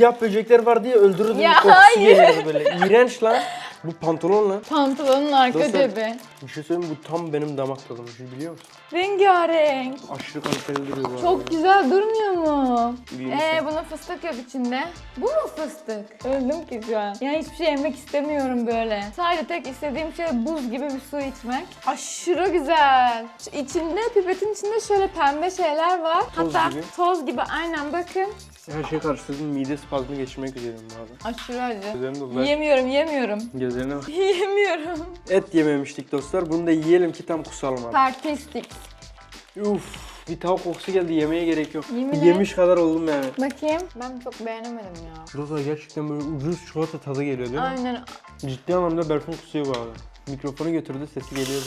siyah böcekler vardı ya öldürürdüm Ya kokusu hayır. gelirdi böyle. İğrenç lan. Bu pantolon lan. Pantolonun arka Dostlar- cebi. Bir şey söyleyeyim mi? bu tam benim damak tadım. Siz biliyor musun? Rengarenk. Aşırı kaliteli duruyor bu arada. Çok güzel durmuyor mu? İyi Ee misin? bunun fıstık yok içinde. Bu mu fıstık? Öldüm ki şu an. Yani hiçbir şey yemek istemiyorum böyle. Sadece tek istediğim şey buz gibi bir su içmek. Aşırı güzel. Şu içinde, pipetin içinde şöyle pembe şeyler var. Toz Hatta gibi. toz gibi aynen bakın. Her şey karıştırdım. Mide spazmı geçirmek üzereyim arada. Aşırı acı. Gözlerim dolu. Ver. Yiyemiyorum, yiyemiyorum. Gözlerine bak. Yiyemiyorum. Et yememiştik dostlar. Bunu da yiyelim ki tam kusalım abi. Tartistik. Uf, bir tavuk kokusu geldi. Yemeye gerek yok. Yemin et. Yemiş kadar oldum yani. Bakayım. Ben çok beğenemedim ya. Dostlar gerçekten böyle ucuz çikolata tadı geliyor değil mi? Aynen. Ciddi anlamda Berfin kusuyor bu arada. Mikrofonu götürdü sesi geliyordu.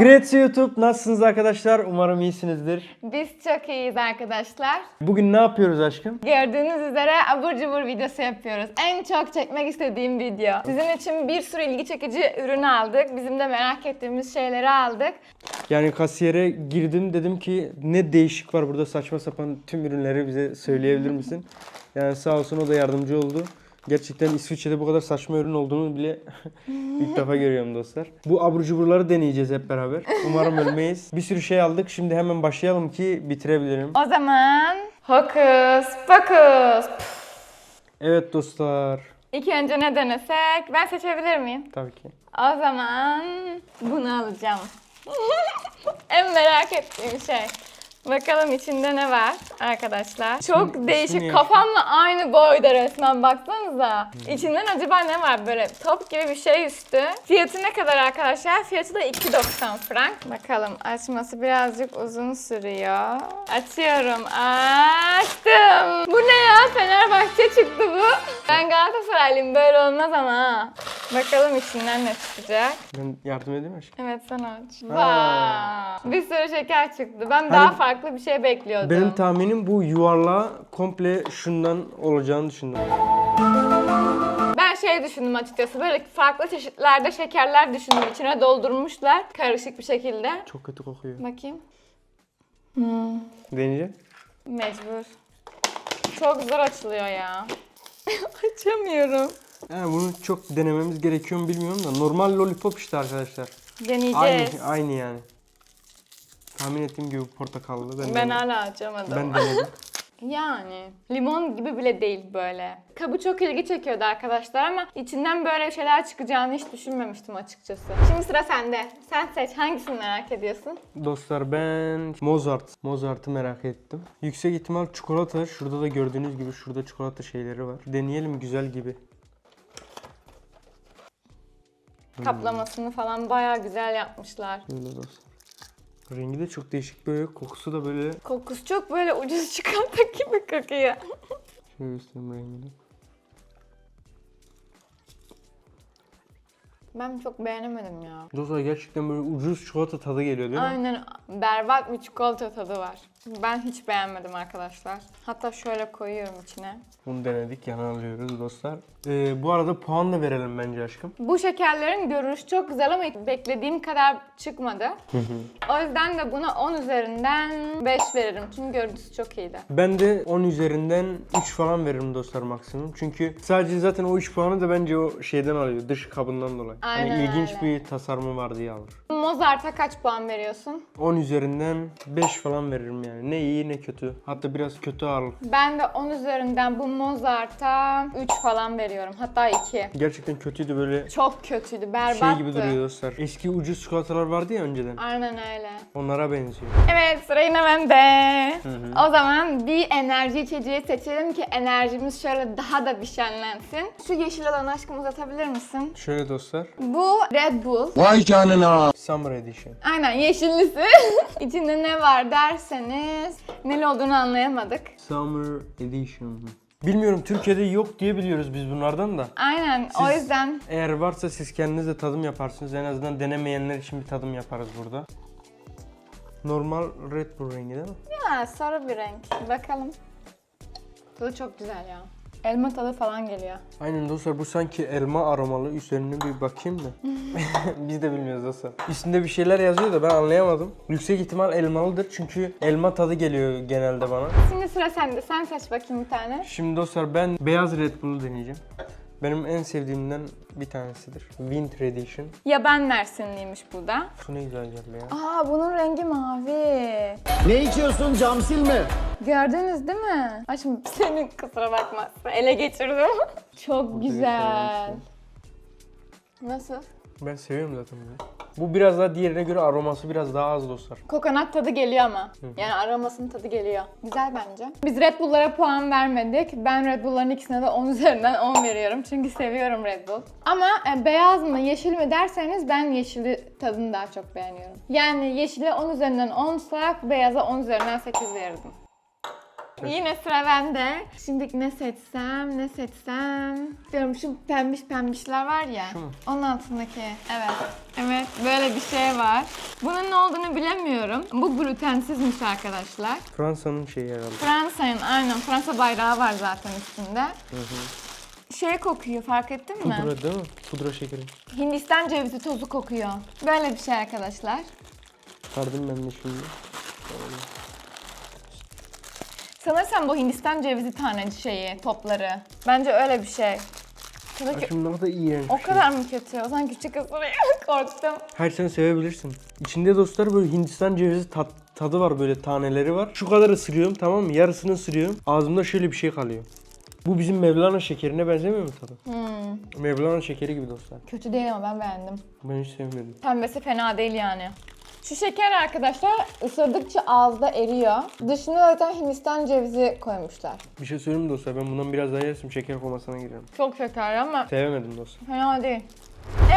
Great YouTube nasılsınız arkadaşlar? Umarım iyisinizdir. Biz çok iyiyiz arkadaşlar. Bugün ne yapıyoruz aşkım? Gördüğünüz üzere abur cubur videosu yapıyoruz. En çok çekmek istediğim video. Sizin için bir sürü ilgi çekici ürün aldık. Bizim de merak ettiğimiz şeyleri aldık. Yani kasiyere girdim dedim ki ne değişik var burada saçma sapan tüm ürünleri bize söyleyebilir misin? Yani sağ olsun o da yardımcı oldu. Gerçekten İsviçre'de bu kadar saçma ürün olduğunu bile ilk defa görüyorum dostlar. Bu abur cuburları deneyeceğiz hep beraber. Umarım ölmeyiz. Bir sürü şey aldık. Şimdi hemen başlayalım ki bitirebilirim. O zaman hokus pokus. Evet dostlar. İlk önce ne denesek? Ben seçebilir miyim? Tabii ki. O zaman bunu alacağım. en merak ettiğim şey. Bakalım içinde ne var arkadaşlar. Çok ismi değişik. Kafamla aynı boyda resmen baksanıza. İçinden acaba ne var böyle top gibi bir şey üstü. Fiyatı ne kadar arkadaşlar? Fiyatı da 2.90 frank. Bakalım açması birazcık uzun sürüyor. Açıyorum. Açtım. Bu ne ya? Fenerbahçe çıktı bu. Ben Galatasaraylıyım böyle olmaz ama. Bakalım içinden ne çıkacak. Ben yardım edeyim mi aşkım? Evet sen aç. Vay. Bir sürü şeker çıktı. Ben daha farklı bir şey bekliyordum. Benim tahminim bu yuvarlağı komple şundan olacağını düşündüm. ben şey düşündüm açıkçası. Böyle farklı çeşitlerde şekerler düşündüm. İçine doldurmuşlar karışık bir şekilde. Çok kötü kokuyor. Bakayım. Deneyeceğim. Mecbur. Çok zor açılıyor ya. Açamıyorum. Yani bunu çok denememiz gerekiyor mu bilmiyorum da normal lollipop işte arkadaşlar. Deneyeceğiz. Aynı aynı yani. Tahmin ettiğim gibi portakallı. Ben, Ben denedim. hala açamadım. ben denedim. Yani limon gibi bile değil böyle. Kabı çok ilgi çekiyordu arkadaşlar ama içinden böyle şeyler çıkacağını hiç düşünmemiştim açıkçası. Şimdi sıra sende. Sen seç. Hangisini merak ediyorsun? Dostlar ben Mozart. Mozart'ı merak ettim. Yüksek ihtimal çikolata. Şurada da gördüğünüz gibi şurada çikolata şeyleri var. Deneyelim güzel gibi. Kaplamasını falan bayağı güzel yapmışlar. Böyle dostlar. Rengi de çok değişik böyle. Kokusu da böyle. Kokusu çok böyle ucuz çikolata gibi kokuyor. Şöyle göstereyim rengini. Ben çok beğenemedim ya. Dostlar gerçekten böyle ucuz çikolata tadı geliyor değil mi? Aynen berbat bir çikolata tadı var. Ben hiç beğenmedim arkadaşlar. Hatta şöyle koyuyorum içine. Bunu denedik yana alıyoruz dostlar. Ee, bu arada puan da verelim bence aşkım. Bu şekerlerin görünüşü çok güzel ama beklediğim kadar çıkmadı. o yüzden de buna 10 üzerinden 5 veririm. Çünkü görüntüsü çok iyiydi. Ben de 10 üzerinden 3 falan veririm dostlar maksimum. Çünkü sadece zaten o 3 puanı da bence o şeyden alıyor. Dış kabından dolayı. Aynen hani ilginç öyle. bir tasarımı var diye alır. Mozart'a kaç puan veriyorsun? 10 üzerinden 5 falan veririm yani. Ne iyi ne kötü. Hatta biraz kötü ağırlık. Ben de 10 üzerinden bu Mozart'a 3 falan veriyorum. Hatta 2. Gerçekten kötüydü böyle Çok kötüydü, berbattı. şey gibi duruyor dostlar. Eski ucuz çikolatalar vardı ya önceden. Aynen öyle. Onlara benziyor. Evet sıra yine bende. O zaman bir enerji içeceği seçelim ki enerjimiz şöyle daha da bir şenlensin. Şu yeşil olan aşkım uzatabilir misin? Şöyle dostlar. Bu Red Bull. Vay canına. Summer Edition. Aynen yeşillisi. İçinde ne var derseniz neli olduğunu anlayamadık. Summer Edition. Bilmiyorum Türkiye'de yok diye biliyoruz biz bunlardan da. Aynen o Siz- yüzden Eğer varsa siz kendiniz de tadım yaparsınız. En azından denemeyenler için bir tadım yaparız burada. Normal Red Bull rengi değil mi? ya sarı bir renk. Bakalım. Tadı çok güzel ya. Elma tadı falan geliyor. Aynen dostlar bu sanki elma aromalı. Üzerine bir bakayım da. Biz de bilmiyoruz dostlar. Üstünde bir şeyler yazıyor da ben anlayamadım. Yüksek ihtimal elmalıdır çünkü elma tadı geliyor genelde bana. Şimdi sıra sende. Sen seç bakayım bir tane. Şimdi dostlar ben beyaz Red Bull'u deneyeceğim. Benim en sevdiğimden bir tanesidir. Winter Edition. Yaban Mersinliymiş bu da. Şu ne güzel geldi ya. Aa bunun rengi mavi. Ne içiyorsun cam silme? Gördünüz değil mi? Ay şimdi senin kusura bakma. Ele geçirdim. Çok güzel. Nasıl? Ben seviyorum zaten bunu. Bu biraz daha diğerine göre aroması biraz daha az dostlar. Kokonat tadı geliyor ama. Yani aromasının tadı geliyor. Güzel bence. Biz Red Bull'lara puan vermedik. Ben Red Bull'ların ikisine de 10 üzerinden 10 veriyorum. Çünkü seviyorum Red Bull. Ama e, beyaz mı yeşil mi derseniz ben yeşili tadını daha çok beğeniyorum. Yani yeşile 10 üzerinden 10 sak beyaza 10 üzerinden 8 verirdim. Yine sıra bende. Şimdi ne seçsem, ne seçsem. Diyorum şu pembiş pembişler var ya. Şu mu? Onun altındaki. Evet. Evet, böyle bir şey var. Bunun ne olduğunu bilemiyorum. Bu glutensizmiş arkadaşlar. Fransa'nın şeyi herhalde. Fransa'nın aynen Fransa bayrağı var zaten üstünde. Şey kokuyor fark ettin mi? Pudra değil mi? Pudra şekeri. Hindistan cevizi tozu kokuyor. Böyle bir şey arkadaşlar. Sardım ben de şimdi. Sanırsam bu Hindistan cevizi tane şeyi, topları. Bence öyle bir şey. Tadı ki- Şimdi ne da iğrenç. o şey. kadar mı kötü? O zaman küçük ısırıyor. Korktum. Her sen sevebilirsin. İçinde dostlar böyle Hindistan cevizi tat, tadı var böyle taneleri var. Şu kadar ısırıyorum tamam mı? Yarısını ısırıyorum. Ağzımda şöyle bir şey kalıyor. Bu bizim Mevlana şekerine benzemiyor mu tadı? Hmm. Mevlana şekeri gibi dostlar. Kötü değil ama ben beğendim. Ben hiç sevmedim. Pembesi fena değil yani. Şu şeker arkadaşlar ısırdıkça ağızda eriyor. Dışına zaten Hindistan cevizi koymuşlar. Bir şey söyleyeyim mi dostlar? Ben bundan biraz daha yersem şeker komasına girerim. Çok şekerli ama Sevemedim dostlar. fena değil.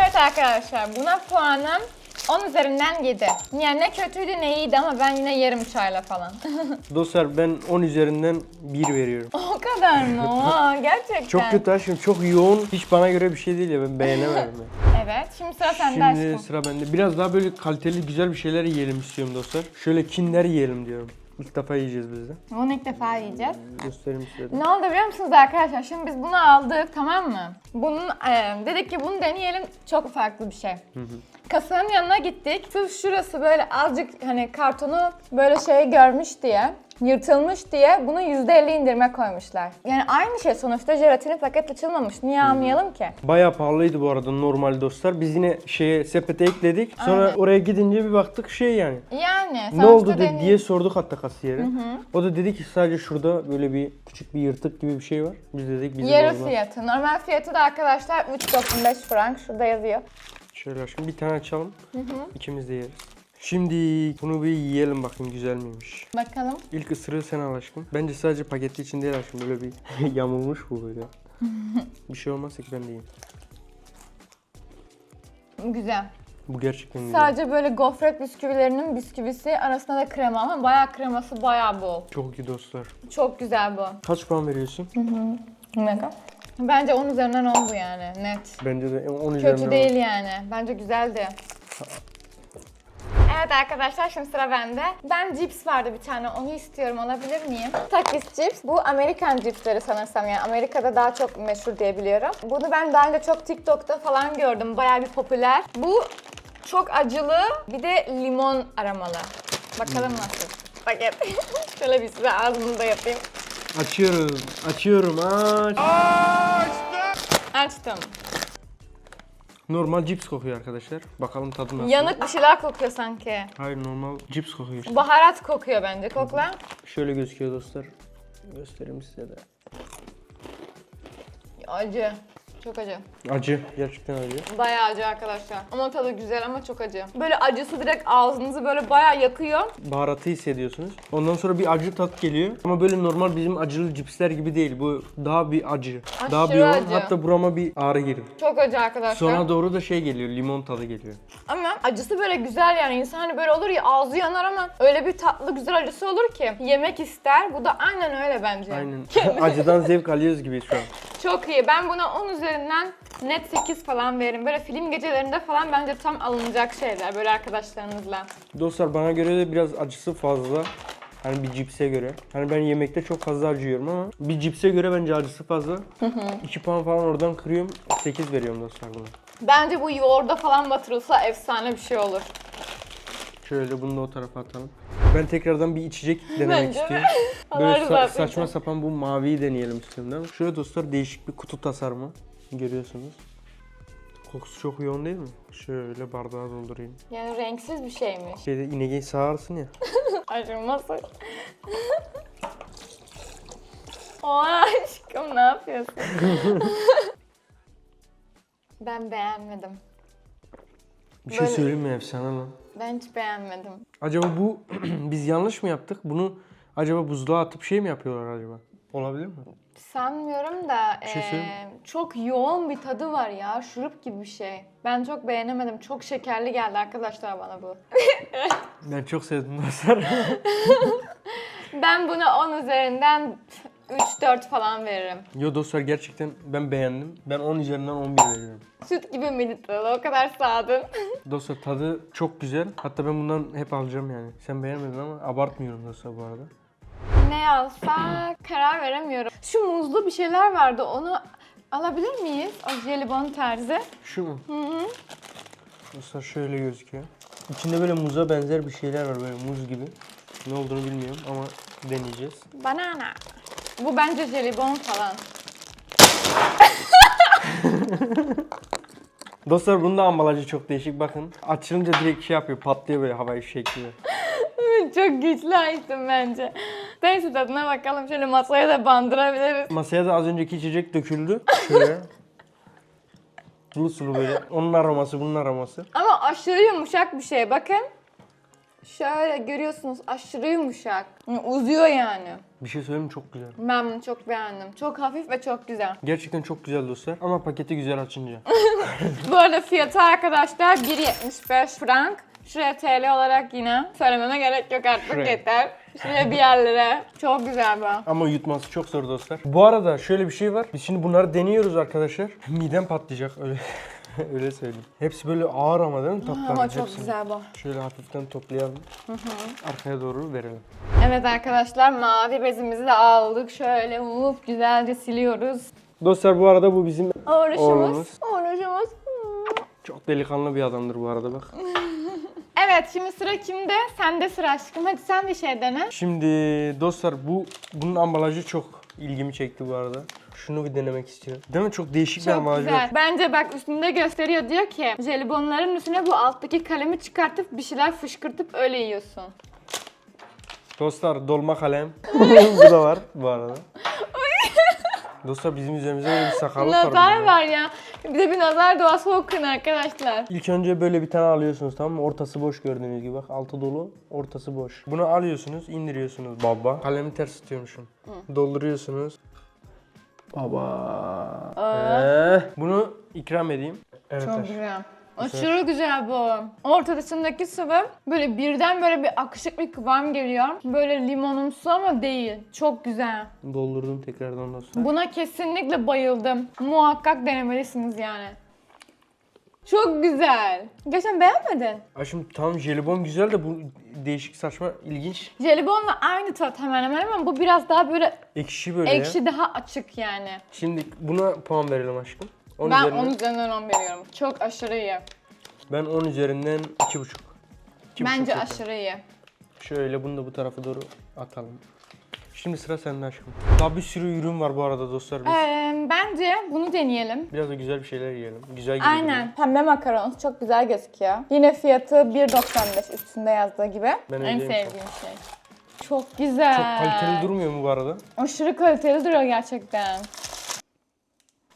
Evet arkadaşlar buna puanım 10 üzerinden 7. Yani ne kötüydü ne iyiydi ama ben yine yerim çayla falan. Dostlar ben 10 üzerinden 1 veriyorum. o kadar mı? Gerçekten. Çok kötü aşkım. Çok yoğun. Hiç bana göre bir şey değil ya. Ben beğenemedim. ya. Evet şimdi sıra sende Şimdi aşkım. sıra bende. Biraz daha böyle kaliteli güzel bir şeyler yiyelim istiyorum dostlar. Şöyle kinder yiyelim diyorum. İlk defa yiyeceğiz biz de. Bunu ilk defa yiyeceğiz. Göstereyim size de. Ne oldu biliyor musunuz arkadaşlar? Şimdi biz bunu aldık tamam mı? Bunun e, dedik ki bunu deneyelim. Çok farklı bir şey. Kasanın yanına gittik. Sırf şurası böyle azıcık hani kartonu böyle şey görmüş diye yırtılmış diye bunu %50 indirime koymuşlar. Yani aynı şey sonuçta jelatini paket açılmamış. Niye almayalım ki? Bayağı pahalıydı bu arada normal dostlar. Biz yine şeye sepete ekledik. Sonra Aynen. oraya gidince bir baktık şey yani. Yani Ne sonuçta oldu de- diye sorduk hatta kasiyere. O da dedi ki sadece şurada böyle bir küçük bir yırtık gibi bir şey var. Biz dedik bizim Yarı olmaz. fiyatı. Normal fiyatı da arkadaşlar 3.95 frank. Şurada yazıyor. Şöyle aşkım bir tane açalım. İkimiz de yeriz. Şimdi bunu bir yiyelim bakın güzel miymiş. Bakalım. İlk ısırığı sen al aşkım. Bence sadece paketi için değil aşkım. Böyle bir yamulmuş bu böyle. bir şey olmazsa ki ben de yiyeyim. Güzel. Bu gerçekten güzel. Sadece böyle gofret bisküvilerinin bisküvisi arasında da krema ama bayağı kreması bayağı bol. Çok iyi dostlar. Çok güzel bu. Kaç puan veriyorsun? Ne kadar? Bence 10 üzerinden 10 bu yani net. Bence de 10 üzerinden. Kötü değil yani. Bence güzeldi. Evet arkadaşlar şimdi sıra bende. Ben cips vardı bir tane onu istiyorum alabilir miyim? Takis cips. Bu Amerikan cipsleri sanırsam yani Amerika'da daha çok meşhur diye biliyorum. Bunu ben daha önce çok TikTok'ta falan gördüm. Bayağı bir popüler. Bu çok acılı bir de limon aromalı. Bakalım nasıl. Paket. Şöyle bir size ağzımda yapayım. Açıyoruz. Açıyorum. Aç. Açtım. Normal cips kokuyor arkadaşlar. Bakalım tadı nasıl. Yanık bir şeyler kokuyor sanki. Hayır normal cips kokuyor işte. Baharat kokuyor bence. Kokla. Şöyle gözüküyor dostlar. Göstereyim size de. Acı. Çok acı. Acı. Gerçekten acı. Bayağı acı arkadaşlar. Ama tadı güzel ama çok acı. Böyle acısı direkt ağzınızı böyle bayağı yakıyor. Baharatı hissediyorsunuz. Ondan sonra bir acı tat geliyor. Ama böyle normal bizim acılı cipsler gibi değil. Bu daha bir acı. daha bir Aşırı yoğun. acı. Hatta burama bir ağrı girdi. Çok acı arkadaşlar. Sonra doğru da şey geliyor. Limon tadı geliyor. Ama acısı böyle güzel yani. İnsan hani böyle olur ya ağzı yanar ama öyle bir tatlı güzel acısı olur ki yemek ister. Bu da aynen öyle bence. Aynen. Acıdan zevk alıyoruz gibi şu an. Çok iyi. Ben buna 10 üzerinden net 8 falan veririm. Böyle film gecelerinde falan bence tam alınacak şeyler böyle arkadaşlarınızla. Dostlar bana göre de biraz acısı fazla. Hani bir cipse göre. Hani ben yemekte çok fazla acıyorum ama bir cipse göre bence acısı fazla. 2 puan falan oradan kırıyorum. 8 veriyorum dostlar buna. Bence bu yoğurda falan batırılsa efsane bir şey olur. Şöyle bunu da o tarafa atalım. Ben tekrardan bir içecek denemek Bence istiyorum. Böyle sa- saçma sapan bu maviyi deneyelim istiyorum değil mi? Şöyle dostlar değişik bir kutu tasarımı. Görüyorsunuz. Kokusu çok yoğun değil mi? Şöyle bardağa doldurayım. Yani renksiz bir şeymiş. Şeyde ineği sağarsın ya. Acıması. Oha aşkım ne yapıyorsun? ben beğenmedim. Bir şey Böyle- söyleyeyim mi efsane lan? Ben hiç beğenmedim. Acaba bu biz yanlış mı yaptık? Bunu acaba buzluğa atıp şey mi yapıyorlar acaba? Olabilir mi? Sanmıyorum da şey eee, söyleyeyim çok yoğun bir tadı var ya. Şurup gibi bir şey. Ben çok beğenemedim. Çok şekerli geldi arkadaşlar bana bu. Ben çok sevdim dostlar. Ben buna 10 üzerinden 3-4 falan veririm. Yo dostlar gerçekten ben beğendim. Ben 10 üzerinden 11 veriyorum. Süt gibi mini tadı. O kadar sağdın. Dostlar tadı çok güzel. Hatta ben bundan hep alacağım yani. Sen beğenmedin ama abartmıyorum dostlar bu arada. Ne alsak karar veremiyorum. Şu muzlu bir şeyler vardı. Onu alabilir miyiz? O jelibon tarzı. Şu mu? Hı hı. Dostlar şöyle gözüküyor. İçinde böyle muza benzer bir şeyler var böyle muz gibi. Ne olduğunu bilmiyorum ama deneyeceğiz. Banana. Bu bence jelibon falan. Dostlar bunun da ambalajı çok değişik bakın. Açılınca direkt şey yapıyor patlıyor böyle havai şekli. Çok güçlü açtım bence. Neyse tadına bakalım. Şöyle masaya da bandırabiliriz. Masaya da az önceki içecek döküldü. Şöyle. sulu sulu böyle. Onun aroması bunun aroması. Ama aşırı yumuşak bir şey. Bakın. Şöyle görüyorsunuz aşırı yumuşak. Uzuyor yani. Bir şey söyleyeyim mi? Çok güzel. Ben bunu çok beğendim. Çok hafif ve çok güzel. Gerçekten çok güzel dostlar. Ama paketi güzel açınca. Bu arada fiyatı arkadaşlar 1.75 frank. Şuraya TL olarak yine söylememe gerek yok artık Şuraya. yeter. Şuraya bir yerlere. Çok güzel bu. Ama yutması çok zor dostlar. Bu arada şöyle bir şey var. Biz şimdi bunları deniyoruz arkadaşlar. Midem patlayacak öyle. öyle söyleyeyim. Hepsi böyle ağır ama değil mi tatlar? Ama çok Hepsini. güzel bu. Şöyle hafiften toplayalım. Arkaya doğru verelim. Evet arkadaşlar mavi bezimizi de aldık. Şöyle uf güzelce siliyoruz. Dostlar bu arada bu bizim. Oğlumuz. Oruçumuz. çok delikanlı bir adamdır bu arada bak. Evet şimdi sıra kimde? Sende sıra aşkım. Hadi sen bir şey dene. Şimdi dostlar bu bunun ambalajı çok ilgimi çekti bu arada. Şunu bir denemek istiyorum. Değil mi? Çok değişik bir Çok ambalajı güzel. var. Bence bak üstünde gösteriyor diyor ki jelibonların üstüne bu alttaki kalemi çıkartıp bir şeyler fışkırtıp öyle yiyorsun. Dostlar dolma kalem. bu da var bu arada. Dostlar bizim üzerimizde böyle bir sakallık var. Nazar burada. var ya. Bir de bir nazar duası okuyun arkadaşlar. İlk önce böyle bir tane alıyorsunuz tamam mı? Ortası boş gördüğünüz gibi bak altı dolu, ortası boş. Bunu alıyorsunuz, indiriyorsunuz baba. Kalemi ters tutuyormuşum. Dolduruyorsunuz. Baba. Eh, bunu ikram edeyim. Evet. Çok güzel. Aşırı güzel bu. Ortasındaki sıvı böyle birden böyle bir akışık bir kıvam geliyor. Böyle limonumsu ama değil. Çok güzel. Doldurdum tekrardan dostlar. Buna kesinlikle bayıldım. Muhakkak denemelisiniz yani. Çok güzel. Geçen beğenmedin. Aşkım tamam jelibon güzel de bu değişik saçma ilginç. Jelibonla aynı tat hemen hemen ama bu biraz daha böyle Ekşi böyle ya. ekşi daha açık yani. Şimdi buna puan verelim aşkım. 10 ben üzerinden, 10 üzerinden 10 veriyorum. Çok aşırı iyi. ben 10 üzerinden 2,5. İki buçuk Bence aşırı iyi. Şöyle bunu da bu tarafa doğru atalım. Şimdi sıra sende aşkım. Daha bir sürü ürün var bu arada dostlar. Biz Ee, bence bunu deneyelim. biraz da güzel bir şeyler yiyelim. Güzel gibi. Aynen. Pembe makaron çok güzel gözüküyor. Yine fiyatı 1.95 üstünde yazdığı gibi. Ben en sevdiğim şey. Çok güzel. Çok kaliteli durmuyor mu bu arada? Aşırı kaliteli duruyor gerçekten.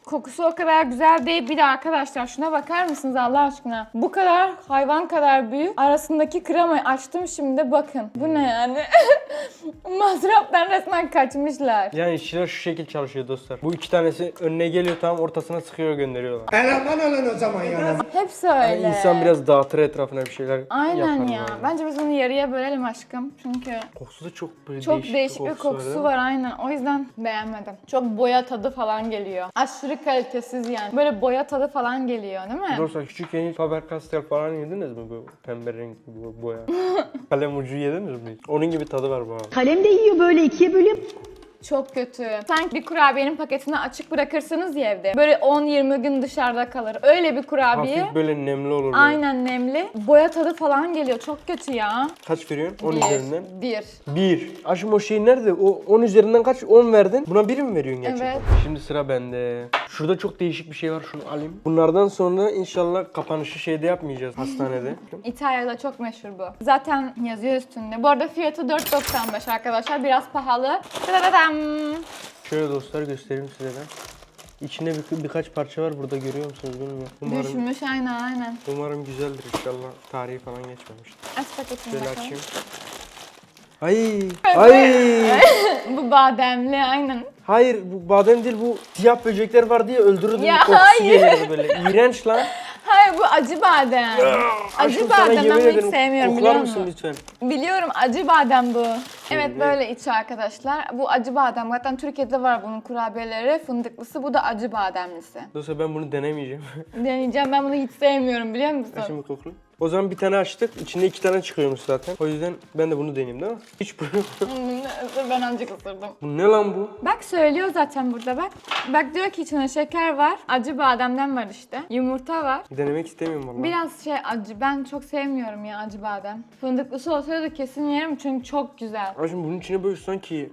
Kokusu o kadar güzel değil. Bir de arkadaşlar şuna bakar mısınız Allah aşkına? Bu kadar hayvan kadar büyük. Arasındaki kremayı açtım şimdi bakın. Bu ne yani? Masraftan resmen kaçmışlar. Yani işçiler şu şekil çalışıyor dostlar. Bu iki tanesi önüne geliyor tam ortasına sıkıyor gönderiyorlar. Eleman alın o zaman yani. Hepsi Yani öyle. insan biraz dağıtır etrafına bir şeyler Aynen yapar ya. böyle. Bence biz bunu yarıya bölelim aşkım. Çünkü Kokusu da çok böyle çok değişik, değişik, bir kokusu değil mi? var aynen. O yüzden beğenmedim. Çok boya tadı falan geliyor. Aşırı Kalitesiz yani. Böyle boya tadı falan geliyor değil mi? Dostlar küçükken hiç Faber-Castell falan yediniz mi bu pembe renkli bu boya? Kalem ucu yediniz mi? Onun gibi tadı var bu abi. Kalem de yiyor böyle ikiye bölüyor. Çok kötü. Sanki bir kurabiyenin paketini açık bırakırsınız ya evde. Böyle 10-20 gün dışarıda kalır. Öyle bir kurabiye. Hafif böyle nemli olur. böyle. Aynen nemli. Boya tadı falan geliyor. Çok kötü ya. Kaç veriyorsun? 10 Bir. üzerinden. Bir. 1. Aşkım o şey nerede? O 10 üzerinden kaç? 10 verdin. Buna 1 mi veriyorsun gerçekten? Evet. Şimdi sıra bende. Şurada çok değişik bir şey var. Şunu alayım. Bunlardan sonra inşallah kapanışı şeyde yapmayacağız hastanede. İtalya'da çok meşhur bu. Zaten yazıyor üstünde. Bu arada fiyatı 4.95 arkadaşlar. Biraz pahalı. Tadadam. Şöyle dostlar göstereyim size de. İçinde bir, birkaç parça var burada görüyor musunuz bilmiyorum. Umarım, Düşmüş aynen aynen. umarım güzeldir inşallah. Tarihi falan geçmemiştir. Aç paketini Şöyle bakalım. açayım. Ay, ay. Bu bademli aynen. Hayır bu badem değil bu siyah böcekler var diye öldürürdüm. Ya kokusu hayır. böyle. İğrenç lan. Hayır bu acı badem. acı badem ben bunu hiç sevmiyorum koklar biliyor mısın musun? lütfen? Biliyorum acı badem bu. Evet böyle içi arkadaşlar. Bu acı badem. Zaten Türkiye'de var bunun kurabiyeleri. Fındıklısı bu da acı bademlisi. Dostlar ben bunu denemeyeceğim. Deneyeceğim ben bunu hiç sevmiyorum biliyor musun? Şimdi koklu. O zaman bir tane açtık. İçinde iki tane çıkıyormuş zaten. O yüzden ben de bunu deneyeyim değil mi? Hiç bu ben azıcık ısırdım. Bu ne lan bu? Bak söylüyor zaten burada bak. Bak diyor ki içinde şeker var. Acı bademden var işte. Yumurta var. Denemek istemiyorum vallahi. Biraz şey acı. Ben çok sevmiyorum ya acı badem. Fındıklısı olsaydı kesin yerim çünkü çok güzel. Aşkım bunun içine böyle sanki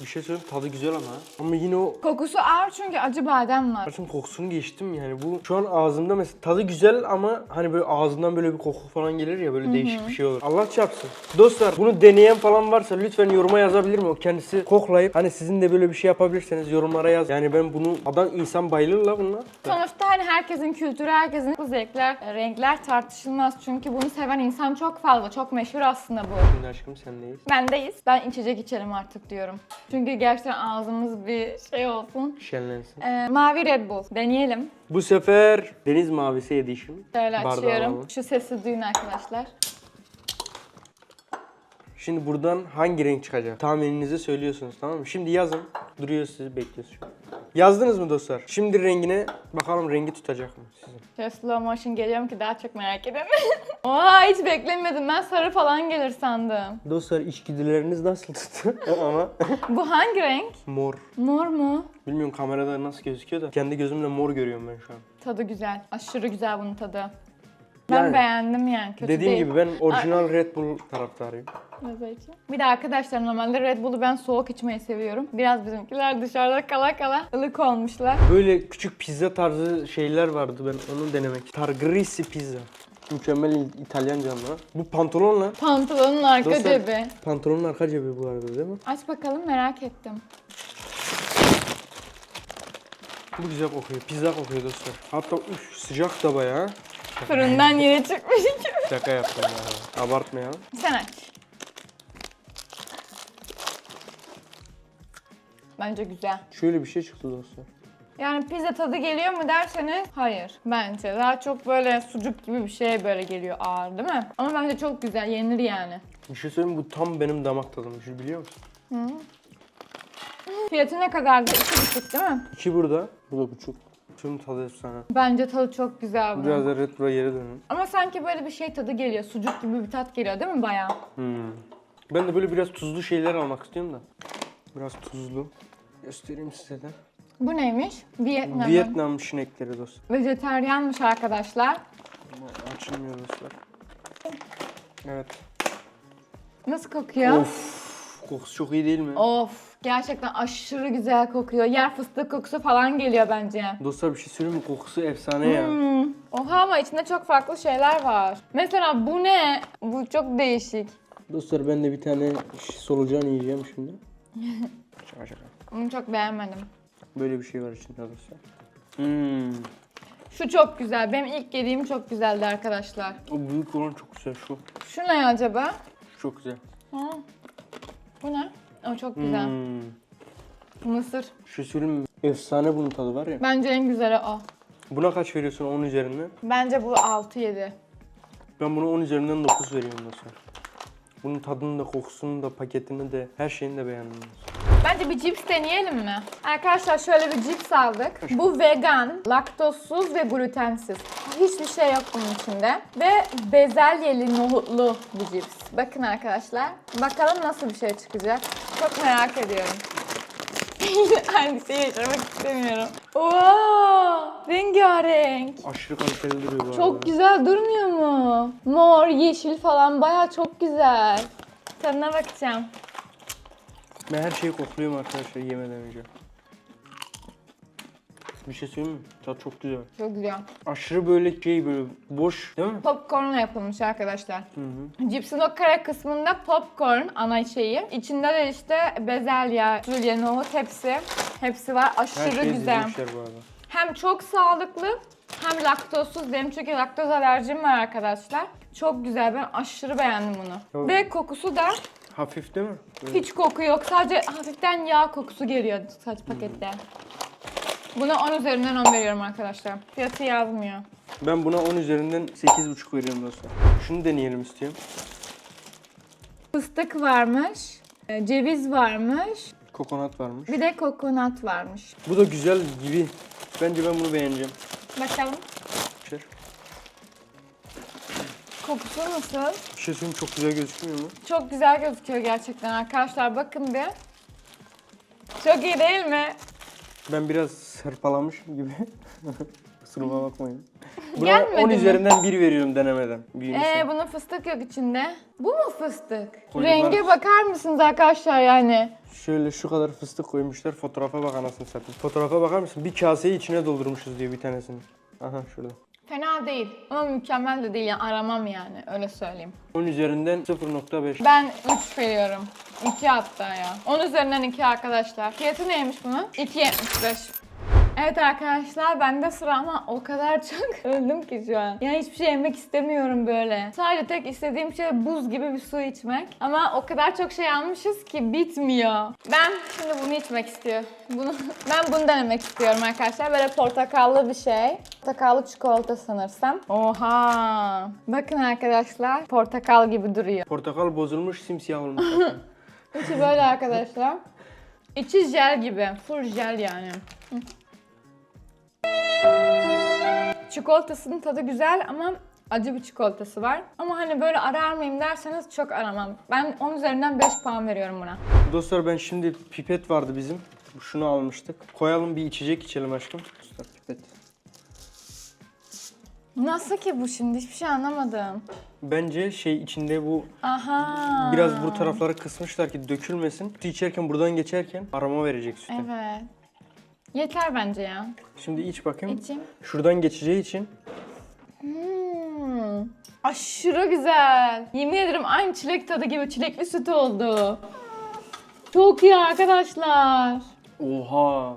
bir şey söyleyeyim tadı güzel ama. Ama yine o Kokusu ağır çünkü acı badem var. Aşkım kokusunu geçtim yani bu şu an ağzımda mesela tadı güzel ama hani böyle ağzından böyle bir koku falan gelir ya böyle değişik bir şey olur. Allah çarpsın. Dostlar bunu deneyen falan varsa lütfen yoruma yazabilir mi? O kendisi koklayıp hani sizin de böyle bir şey yapabilirseniz yorumlara yaz. Yani ben bunu adam insan bayılır la bununla. Sonuçta hani herkesin kültürü, herkesin zevkler, renkler tartışılmaz. Çünkü bunu seven insan çok fazla. Çok meşhur aslında bu. Şimdi aşkım sendeyiz. Bendeyiz. Ben içecek içelim artık diyorum. Çünkü gerçekten ağzımız bir şey olsun. Şenlensin. Ee, mavi Red Bull. Deneyelim. Bu sefer deniz mavisi edition. Şöyle Bardağı açıyorum. alalım. Şu sesi duyun arkadaşlar. Şimdi buradan hangi renk çıkacak? Tahmininizi söylüyorsunuz tamam mı? Şimdi yazın. Duruyor sizi bekliyoruz şu an. Yazdınız mı dostlar? Şimdi rengine bakalım rengi tutacak mı? Şöyle slow motion geliyorum ki daha çok merak edin. Oha hiç beklemedim. Ben sarı falan gelir sandım. Dostlar içgüdüleriniz nasıl tuttu? Ama Bu hangi renk? mor. Mor mu? Bilmiyorum kamerada nasıl gözüküyor da kendi gözümle mor görüyorum ben şu an. Tadı güzel. Aşırı güzel bunun tadı. Ben Yani, beğendim yani. Kötü Dediğim değil. gibi ben orijinal Red Bull taraftarıyım. İçeyim. Bir de arkadaşlar normalde Red Bull'u ben soğuk içmeyi seviyorum. Biraz bizimkiler dışarıda kala kala ılık olmuşlar. Böyle küçük pizza tarzı şeyler vardı ben onu denemek. Targrisi pizza. Mükemmel İtalyanca ama. Bu pantolonla. Pantolonun arka Dostlar- cebi. Pantolonun arka cebi bu arada değil mi? Aç bakalım merak ettim. Bu güzel kokuyor. Pizza kokuyor dostlar. Hatta üf sıcak da bayağı. Fırından yeni çıkmış gibi. Şaka yaptım ya. Abartma ya. Sen aç. Bence güzel. Şöyle bir şey çıktı dostlar. Yani pizza tadı geliyor mu derseniz hayır bence. Daha çok böyle sucuk gibi bir şey böyle geliyor ağır değil mi? Ama bence çok güzel yenir yani. Bir şey söyleyeyim mi? bu tam benim damak tadım. Şu biliyor musun? Fiyatı ne kadardı? İki buçuk değil mi? İki burada. Bu da buçuk. Şunun tadı efsane. Bence tadı çok güzel bunun. Biraz da Bull'a geri dönün. Ama sanki böyle bir şey tadı geliyor. Sucuk gibi bir tat geliyor değil mi bayağı? Hmm. Ben de böyle biraz tuzlu şeyler almak istiyorum da. Biraz tuzlu. Göstereyim size de. Bu neymiş? Vietnam. Vietnam şinekleri dostlar. Vejeteryanmış arkadaşlar. Ama Açılmıyor dostlar. Evet. Nasıl kokuyor? Of. Kokusu çok iyi değil mi? Of, gerçekten aşırı güzel kokuyor. Yer fıstık kokusu falan geliyor bence. Dostlar bir şey söyleyeyim mi? Kokusu efsane ya. Hmm. Oha ama içinde çok farklı şeyler var. Mesela bu ne? Bu çok değişik. Dostlar ben de bir tane solucan yiyeceğim şimdi. Şaka şaka. Bunu çok beğenmedim. Böyle bir şey var içinde dostlar. Hmm. Şu çok güzel. Benim ilk yediğim çok güzeldi arkadaşlar. O büyük olan çok güzel şu. Şu ne acaba? Şu çok güzel. Ha. Bu ne? O çok güzel. Hmm. Mısır. Şu söyleyeyim mi? Efsane bunun tadı var ya. Bence en güzeli o. Buna kaç veriyorsun 10 üzerinden? Bence bu 6-7. Ben buna 10 üzerinden 9 veriyorum dostlar. Bunun tadını da, kokusunu da, paketini de, her şeyini de beğendim. Bence bir cips deneyelim mi? Arkadaşlar şöyle bir cips aldık. Bu vegan, laktozsuz ve glutensiz. Hiçbir şey yok bunun içinde. Ve bezelyeli nohutlu bir cips. Bakın arkadaşlar. Bakalım nasıl bir şey çıkacak. Çok merak ediyorum. Aynı şeyi yaşamak istemiyorum. Wow! Rengarenk. Aşırı kaliteli duruyor bu arada. Çok güzel durmuyor mu? Mor, yeşil falan baya çok güzel. Tadına bakacağım. Ben her şeyi kokluyorum arkadaşlar yemeden önce. Bir şey söyleyeyim mi? Tat çok güzel. Çok güzel. Aşırı böyle şey böyle boş değil mi? Popcornla yapılmış arkadaşlar. Hı hı. Cipsin o kare kısmında popcorn ana şeyi. İçinde de işte bezelye, fasulye, nohut hepsi. Hepsi var. Her Aşırı şeyi güzel. dizmişler bu arada. Hem çok sağlıklı hem laktozsuz. Benim çünkü laktoz alerjim var arkadaşlar. Çok güzel. Ben aşırı beğendim bunu. Tamam. Ve kokusu da Hafif değil mi? Böyle. hiç koku yok. Sadece hafiften yağ kokusu geliyor saç pakette. Buna 10 üzerinden 10 veriyorum arkadaşlar. Fiyatı yazmıyor. Ben buna 10 üzerinden 8,5 veriyorum dostlar. Şunu deneyelim istiyorum. Fıstık varmış, e, ceviz varmış, Kokonat varmış. bir de kokonat varmış. Bu da güzel gibi. Bence ben bunu beğeneceğim. Bakalım Şer. kokusu nasıl? Bir şey söyleyeyim çok güzel gözükmüyor mu? Çok güzel gözüküyor gerçekten arkadaşlar. Bakın bir. Çok iyi değil mi? Ben biraz sırpalamışım gibi. Kusuruma bakmayın. Buna Gelmedi 10 mi? üzerinden 1 veriyorum denemeden. Bir Ee bunun fıstık yok içinde. Bu mu fıstık? Koydular. Renge bakar mısınız arkadaşlar yani? Şöyle şu kadar fıstık koymuşlar. Fotoğrafa bak anasını satayım. Fotoğrafa bakar mısın? Bir kaseyi içine doldurmuşuz diyor bir tanesini. Aha şurada. Fena değil ama mükemmel de değil yani aramam yani öyle söyleyeyim. 10 üzerinden 0.5. Ben 3 veriyorum. 2 hatta ya. 10 üzerinden 2 arkadaşlar. Fiyatı neymiş bunun? 2.75. Evet arkadaşlar bende sıra ama o kadar çok öldüm ki şu an. Yani hiçbir şey yemek istemiyorum böyle. Sadece tek istediğim şey buz gibi bir su içmek. Ama o kadar çok şey almışız ki bitmiyor. Ben şimdi bunu içmek istiyorum. Bunu, ben bunu denemek istiyorum arkadaşlar. Böyle portakallı bir şey. Portakallı çikolata sanırsam. Oha! Bakın arkadaşlar portakal gibi duruyor. Portakal bozulmuş simsiyah olmuş. İçi böyle arkadaşlar. İçi jel gibi. Full jel yani. Çikolatasının tadı güzel ama acı bir çikolatası var. Ama hani böyle arar mıyım derseniz çok aramam. Ben 10 üzerinden 5 puan veriyorum buna. Dostlar ben şimdi pipet vardı bizim. Şunu almıştık. Koyalım bir içecek içelim aşkım. Dostlar pipet. Nasıl ki bu şimdi? Hiçbir şey anlamadım. Bence şey içinde bu Aha. biraz bu tarafları kısmışlar ki dökülmesin. Sütü içerken buradan geçerken aroma verecek sütü. Evet. Yeter bence ya. Şimdi iç bakayım. İçeyim. Şuradan geçeceği için Hmm. Aşırı güzel. Yemin ederim aynı çilek tadı gibi çilekli süt oldu. Çok iyi arkadaşlar. Oha.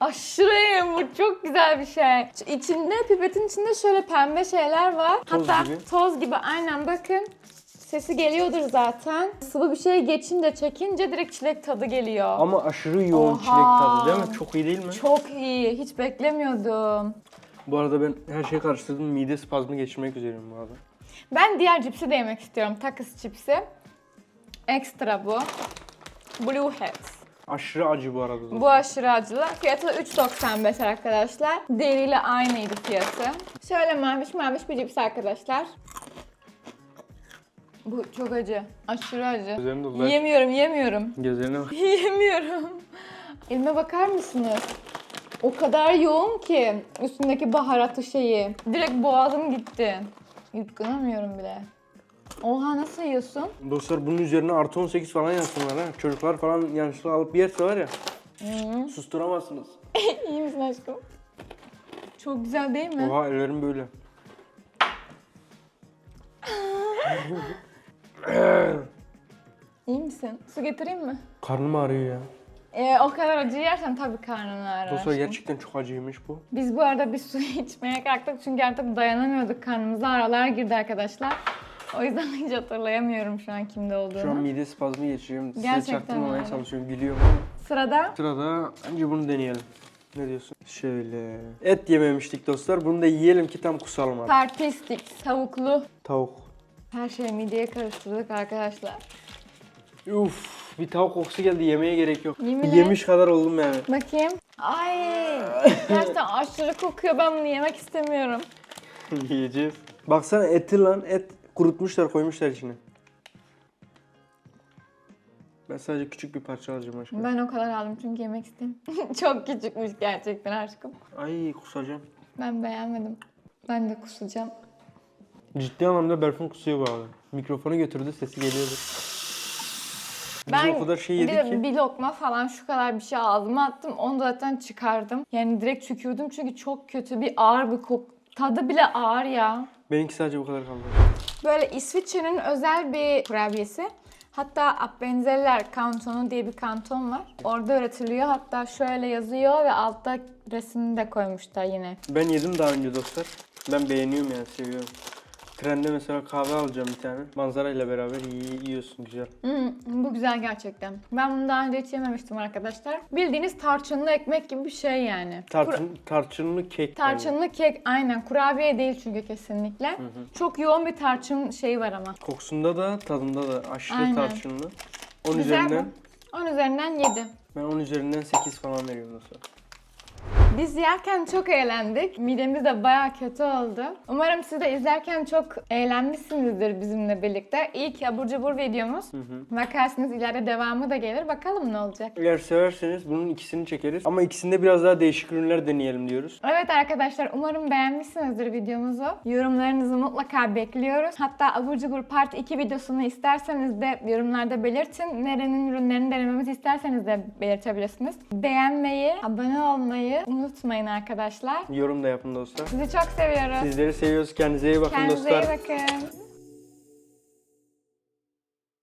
Aşırı iyi. Bu çok güzel bir şey. Şu İçinde, pipetin içinde şöyle pembe şeyler var. Toz Hatta gibi. toz gibi aynen bakın. Sesi geliyordur zaten. Sıvı bir şey geçince, çekince direkt çilek tadı geliyor. Ama aşırı yoğun Oha. çilek tadı değil mi? Çok iyi değil mi? Çok iyi. Hiç beklemiyordum. Bu arada ben her şeyi karıştırdım. Mide spazmı geçirmek üzereyim bu arada. Ben diğer cipsi de yemek istiyorum. Takıs cipsi. Ekstra bu. Blue Heads. Aşırı acı bu arada. Bu aşırı acılı. Fiyatı da 3.95 arkadaşlar. Diğeriyle aynıydı fiyatı. Şöyle maviş maviş bir cips arkadaşlar. Bu çok acı. Aşırı acı. Gözlerim. Ver. Yiyemiyorum, yiyemiyorum. Gözlerine bak. Yiyemiyorum. Elime bakar mısınız? O kadar yoğun ki üstündeki baharatı şeyi. Direkt boğazım gitti. Yutkunamıyorum bile. Oha nasıl yiyorsun? Dostlar bunun üzerine artı 18 falan yazsınlar ha. Çocuklar falan yanlışlıkla alıp bir yerse var ya. Susturamazsınız. İyi misin aşkım? Çok güzel değil mi? Oha ellerim böyle. İyi misin? Su getireyim mi? Karnım ağrıyor ya. Ee, o kadar acı yersen tabii karnın ağrır. Dostlar gerçekten çok acıymış bu. Biz bu arada bir su içmeye kalktık çünkü artık dayanamıyorduk. Karnımıza aralar girdi arkadaşlar. O yüzden hiç hatırlayamıyorum şu an kimde olduğunu. Şu an mide spazmı geçiriyorum. Size Gerçekten çaktırmamaya öyle. çalışıyorum. Gülüyorum. Sırada Sırada önce bunu deneyelim. Ne diyorsun? Şöyle. Et yememiştik dostlar. Bunu da yiyelim ki tam kusalım abi. tartistik, tavuklu. Tavuk. Her şeyi mideye karıştırdık arkadaşlar. Uf. Bir tavuk kokusu geldi yemeye gerek yok. Yemin et. Yemiş kadar oldum yani. Bakayım. Ay gerçekten aşırı kokuyor. Ben bunu yemek istemiyorum. Yiyeceğiz. Baksana eti lan et kurutmuşlar koymuşlar içine. Ben sadece küçük bir parça alacağım aşkım. Ben o kadar aldım çünkü yemek istemiyorum. Çok küçükmüş gerçekten aşkım. Ay kusacağım. Ben beğenmedim. Ben de kusacağım. Ciddi anlamda Berfin kusuyor bu arada. Mikrofonu götürdü sesi geliyordu. Biz o kadar şey bir, yedik ki. bir lokma falan şu kadar bir şey ağzıma attım. Onu zaten çıkardım. Yani direkt tükürdüm çünkü çok kötü bir ağır bir kok. Tadı bile ağır ya. Benimki sadece bu kadar kaldı. Böyle İsviçre'nin özel bir kurabiyesi. Hatta Appenzeller kantonu diye bir kanton var. Orada üretiliyor. Hatta şöyle yazıyor ve altta resmini de koymuşlar yine. Ben yedim daha önce dostlar. Ben beğeniyorum yani seviyorum. Trende mesela kahve alacağım bir tane. Manzarayla beraber yi- yiyorsun güzel. Hmm, bu güzel gerçekten. Ben bunu daha önce hiç yememiştim arkadaşlar. Bildiğiniz tarçınlı ekmek gibi bir şey yani. Kur- Tarçın, tarçınlı kek. Tarçınlı kek aynen. Kurabiye değil çünkü kesinlikle. Çok yoğun bir tarçın şeyi var ama. Kokusunda da tadında da aşırı Aynen. tarçınlı. 10 Güzel üzerinden mi? 10 üzerinden 7. ben 10 üzerinden 8 falan veriyorum dostlar. Biz yerken çok eğlendik. Midemiz de baya kötü oldu. Umarım siz de izlerken çok eğlenmişsinizdir bizimle birlikte. İlk abur cubur videomuz. Bakarsınız ileride devamı da gelir. Bakalım ne olacak. Eğer severseniz bunun ikisini çekeriz. Ama ikisinde biraz daha değişik ürünler deneyelim diyoruz. Evet arkadaşlar umarım beğenmişsinizdir videomuzu. Yorumlarınızı mutlaka bekliyoruz. Hatta abur cubur part 2 videosunu isterseniz de yorumlarda belirtin. Nerenin ürünlerini denememizi isterseniz de belirtebilirsiniz. Beğenmeyi, abone olmayı unutmayın arkadaşlar. Yorum da yapın dostlar. Sizi çok seviyoruz. Sizleri seviyoruz. Kendinize iyi bakın Kendinize dostlar. iyi bakın.